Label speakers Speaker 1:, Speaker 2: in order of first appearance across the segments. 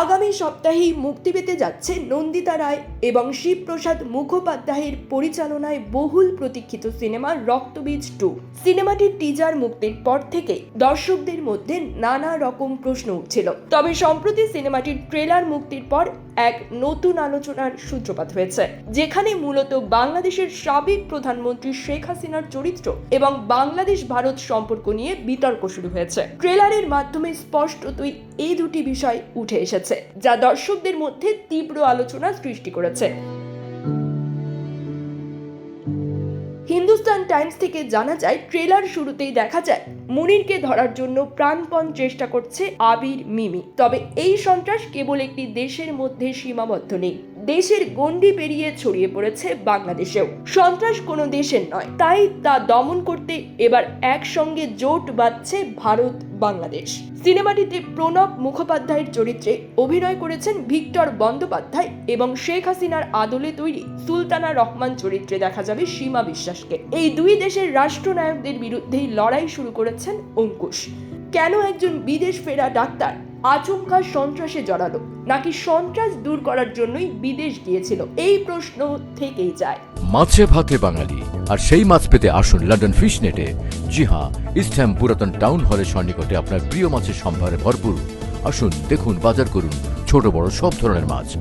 Speaker 1: আগামী সপ্তাহেই মুক্তি পেতে যাচ্ছে নন্দিতা রায় এবং শিবপ্রসাদ মুখোপাধ্যায়ের পরিচালনায় বহুল প্রতীক্ষিত সিনেমা রক্তবীজ টু। সিনেমাটির টিজার মুক্তির পর থেকে দর্শকদের মধ্যে নানা রকম প্রশ্ন উঠছিল। তবে সম্প্রতি সিনেমাটির ট্রেলার মুক্তির পর এক নতুন আলোচনার সূত্রপাত হয়েছে, যেখানে মূলত বাংলাদেশের সাবেক প্রধানমন্ত্রী শেখ হাসিনার চরিত্র এবং বাংলাদেশ ভারত সম্পর্ক নিয়ে বিতর্ক শুরু হয়েছে। ট্রেলারের মাধ্যমে স্পষ্টতই এই দুটি বিষয় উঠে এসেছে। যা দর্শকদের মধ্যে তীব্র আলোচনা সৃষ্টি করেছে। হিন্দুস্তান টাইমস থেকে জানা যায়, ট্রেলার শুরুতেই দেখা যায়, মুনিরকে ধরার জন্য প্রাণপণ চেষ্টা করছে আবির, মিমি। তবে এই সন্ত্রাস কেবল একটি দেশের মধ্যে সীমাবদ্ধ নেই। দেশের গণ্ডি পেরিয়ে ছড়িয়ে পড়েছে বাংলাদেশেও। সন্ত্রাস কোনো দেশের নয়, তাই তা দমন করতে এবার একসঙ্গে জোট বাঁধছে ভারত বাংলাদেশ। সিনেমাটিতে প্রণব মুখোপাধ্যায়ের চরিত্রে অভিনয় করেছেন ভিক্টর বন্দ্যোপাধ্যায় এবং শেখ হাসিনার আদলে তৈরি সুলতানা রহমান চরিত্রে দেখা যাবে সীমা বিশ্বাসকে। এই দুই দেশের রাষ্ট্রনায়কদের বিরুদ্ধেই লড়াই শুরু করেছেন অঙ্কুশ। কেন একজন বিদেশ ফেরা ডাক্তার আচমকা সন্ত্রাসে জড়ালো। নাকি সন্ত্রাস দূর করার জন্যই বিদেশ গিয়েছিল? এই প্রশ্ন থেকেই যায়।
Speaker 2: মাছে ভাতে বাঙালি। আর সেই মাছ পেতে আসুন লন্ডন ফিশ নেটে জি হ্যাঁ ইস্টহ্যাম পুরাতন টাউন হলের সন্নিকটে আপনার প্রিয় মাছের সম্ভারে ভরপুর। আসুন দেখুন, বাজার করুন ছোট বড় সব ধরনের মাছ।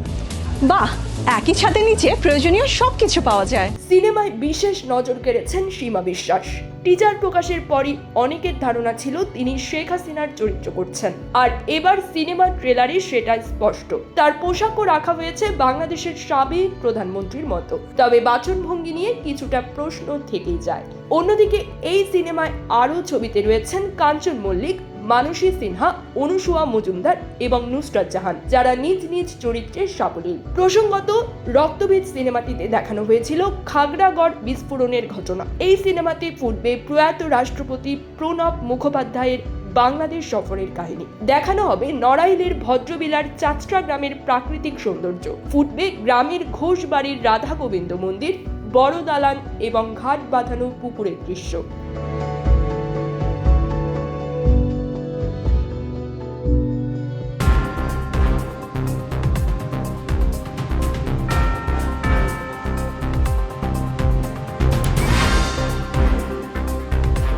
Speaker 3: বাহ একই ছাদের নিচে প্রয়োজনীয় সবকিছু পাওয়া যায়।
Speaker 1: সিনেমায় বিশেষ নজর কেড়েছেন সীমা বিশ্বাস। টিজার প্রকাশের পরই অনেকের ধারণা ছিল তিনি শেখ হাসিনার চরিত্র করছেন। আর এবার সিনেমার ট্রেলারে সেটা স্পষ্ট। তার পোশাকও রাখা হয়েছে বাংলাদেশের সাবেক প্রধানমন্ত্রীর মতো। তবে বাচনভঙ্গি নিয়ে কিছুটা প্রশ্ন থেকেই যায়। অন্যদিকে এই সিনেমায় আরও ছবিতে রয়েছেন কাঞ্চন মল্লিক মানসী সিনহা, অনুসুয়া মজুমদার এবং নুসরাত জাহান, যারা নিজ নিজ চরিত্রে সাবলীল। প্রসঙ্গত, রক্তবীজ সিনেমাটিতে দেখানো হয়েছিল খাগড়াগড় বিস্ফোরণের ঘটনা। এই সিনেমাতে ফুটবে প্রয়াত রাষ্ট্রপতি প্রণব মুখোপাধ্যায়ের বাংলাদেশ সফরের কাহিনী। দেখানো হবে নড়াইলের ভদ্রবিলার চাচড়া গ্রামের প্রাকৃতিক সৌন্দর্য। ফুটবে গ্রামের ঘোষবাড়ির রাধা গোবিন্দ মন্দির বড় দালান এবং ঘাট বাঁধানো পুকুরের দৃশ্য।